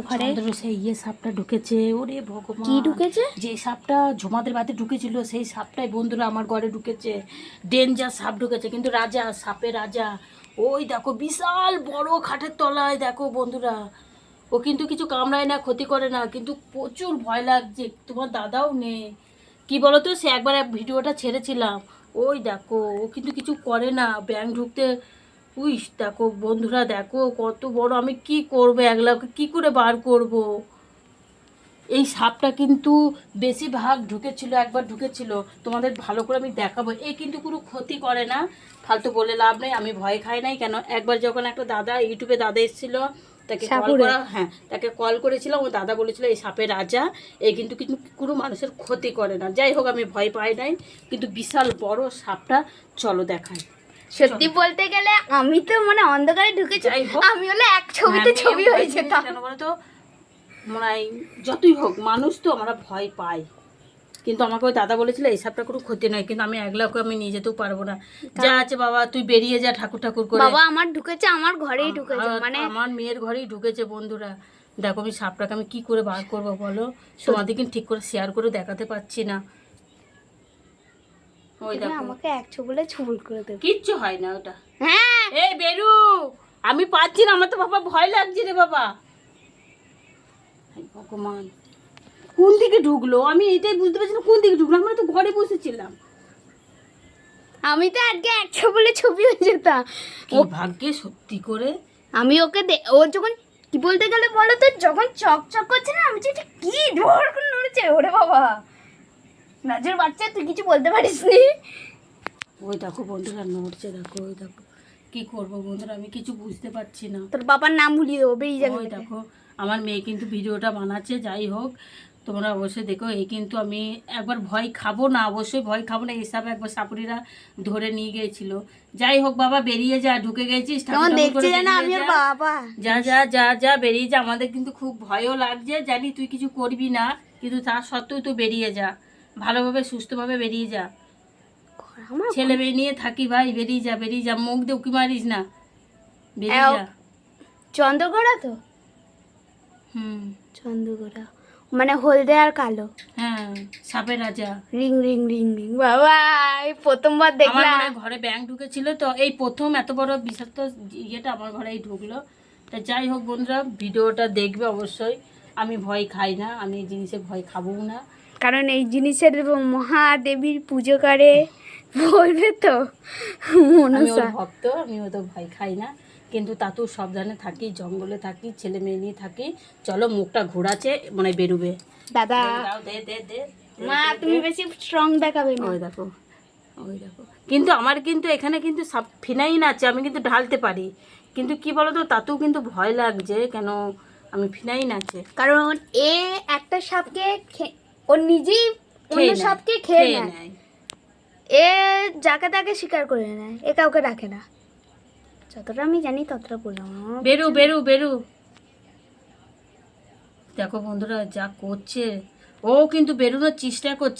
ঘরে। সেই ইয়ে সাপটা ঢুকেছে। ওরে ভগবান। কি ঢুকেছে? যে সাপটা ঝুমাদের বাড়িতে ঢুকেছিল সেই সাপটাই বন্ধুরা আমার ঘরে ঢুকেছে। ডেঞ্জার সাপ ঢুকেছে কিন্তু রাজা সাপে রাজা। ওই দেখো বিশাল বড় খাটের তলায় দেখো বন্ধুরা। ও কিন্তু কিছু কামড়ায় না ক্ষতি করে না কিন্তু প্রচুর ভয় লাগছে। তোমার দাদাও নেই। কি বলো তো সে একবার ভিডিওটা ছেড়েছিলাম। ওই দেখো ও কিন্তু কিছু করে না। ব্যাংক ঢুকতে উইস দেখো বন্ধুরা দেখো কত বড় আমি কি করব? একলাকে কি করে বার করব? এই সাপটা কিন্তু বেশিরভাগ ঢুকেছিল একবার ঢুকেছিল। তোমাদের ভালো করে আমি দেখাবো। এ কিন্তু কোনো ক্ষতি করে না। ফালতু বলে লাভ নেই আমি ভয় খাই নাই কেন? একবার যখন একটা দাদা ইউটিউবে দাদা এসেছিল তাকে কল করা হ্যাঁ তাকে কল করেছিলাম ও দাদা বলেছিল এই সাপের রাজা এই কিন্তু কিন্তু কোনো মানুষের ক্ষতি করে না। যাই হোক আমি ভয় পাই নাই কিন্তু বিশাল বড় সাপটা চলো দেখাই। সত্যি বলতে গেলে আমি তো মানে অন্ধকারে ঢুকেছি আমি হলে এক ছবিতে হ্যাঁ, ছবি হয়ে যেতাম। কেন বলো তো মনে যতই হোক মানুষ তো আমরা ভয় পাই। কিন্তু আমাকে ওই দাদা বলেছিল এই সাপটা কোনো ক্ষতি নয় কিন্তু আমি একলাকে আমি নিয়ে যেতেও পারব না। যা আছে বাবা তুই বেরিয়ে যা ঠাকুর ঠাকুর করে। বাবা আমার ঢুকেছে আমার ঘরেই ঢুকেছে মানে আমার মেয়ের ঘরেই ঢুকেছে বন্ধুরা। দেখো আমি সাপটাকে আমি কি করে বার করব বলো? তোমাদের কিন্তু ঠিক করে শেয়ার করে দেখাতে পাচ্ছি না। ওই দেখো। আমাকে এক করে দেবে। কিচ্ছু হয় না ওটা। হ্যাঁ। এই বেরু আমি পাচ্ছি না আমার তো বাবা ভয় লাগছে রে বাবা। ভগবান। কোন দিকে ঢুকলো? আমি এটাই বুঝতে পারছি না কোন দিকে ঢুকলো? আমরা তো ঘরে বসেছিলাম। আমি তো আজকে এক বলে ছবি হয়ে যেতাম। কি ভাগ্যে সত্যি করে। আমি ওকে ও যখন কি বলতে গেলে বলো তো যখন চক চক করছে না আমি যে কি ধর করে নড়েছে ওরে বাবা। নাজের বাচ্চা তুই কিছু বলতে পারিস নি? ওই দেখো বন্ধুরা নড়ছে দেখো ওই দেখো। কি করব বন্ধুরা আমি কিছু বুঝতে পারছি না। তোর বাবার নাম ভুলিয়ে দেবো বেরিয়ে যাবে ওই দেখো আমার মেয়ে কিন্তু ভিডিওটা বানাচ্ছে যাই হোক তোমরা অবশ্যই দেখো এই কিন্তু আমি একবার ভয় খাব না অবশ্যই ভয় খাব না এইসব একবার সাপুরিরা ধরে নিয়ে গিয়েছিল। যাই হোক বাবা বেরিয়ে যা ঢুকে গেছিস। যা। যা যা যা বেরিয়ে যা আমাদের কিন্তু খুব ভয়ও লাগছে জানি তুই কিছু করবি না কিন্তু তার সত্ত্বেও তুই বেরিয়ে যা। ভালোভাবে সুস্থভাবে বেরিয়ে যা। ছেলে মেয়ে নিয়ে থাকি ভাই বেরিয়ে যা বেরিয়ে যা মুখ দিয়ে উকি মারিস না। বেরিয়ে যা। চন্দ্রগড়া তো? হুম। চন্দ্রগড়া। মানে হলদে আর কালো? হ্যাঁ সাপের রাজা। Ring ring ring ring. বাবা এই প্রথমবার দেখলাম। ঘরে ব্যাংক ঢুকেছিল তো এই প্রথম এত বড় বিষাক্ত ইয়েটা আমার ঘরেই ঢুকলো। তা যাই হোক বন্ধুরা ভিডিওটা দেখবে অবশ্যই। আমি ভয় খাই না আমি এই জিনিসে ভয় খাবও না। কারণ এই জিনিসের মহাদেবীর পুজো করে বলবে তো মনসা। ভক্ত আমি তো ভয় খাই না। কিন্তু তাতেও সাবধানে থাকি জঙ্গলে থাকি ছেলে মেয়ে নিয়ে থাকি। চলো মুখটা ঘোরাচ্ছে মানে বেরোবে। দাদা। দে দে দে। মা তুমি বেশি স্ট্রং দেখাবে না। ওই দেখো ওই দেখো। কিন্তু আমার কিন্তু এখানে কিন্তু সাপ ফিনাইন আছে আমি কিন্তু ঢালতে পারি। কিন্তু কি বলতো তাতেও কিন্তু ভয় লাগছে কেন আমি ফিনাইন আছে। কারণ এ একটা সাপকে ও নিজেই অন্য খেয়ে নেয়, সাপকে খেয়ে খেয়ে নেয়। নেয়। এ যাকে তাকে শিকার করে নেয় এ কাউকে রাখে না। যতটা আমি জানি ততটা বললাম বেরু বেরু বেরু। দেখো বন্ধুরা যা করছে। ও কিন্তু বেরোনোর চেষ্টা করছে।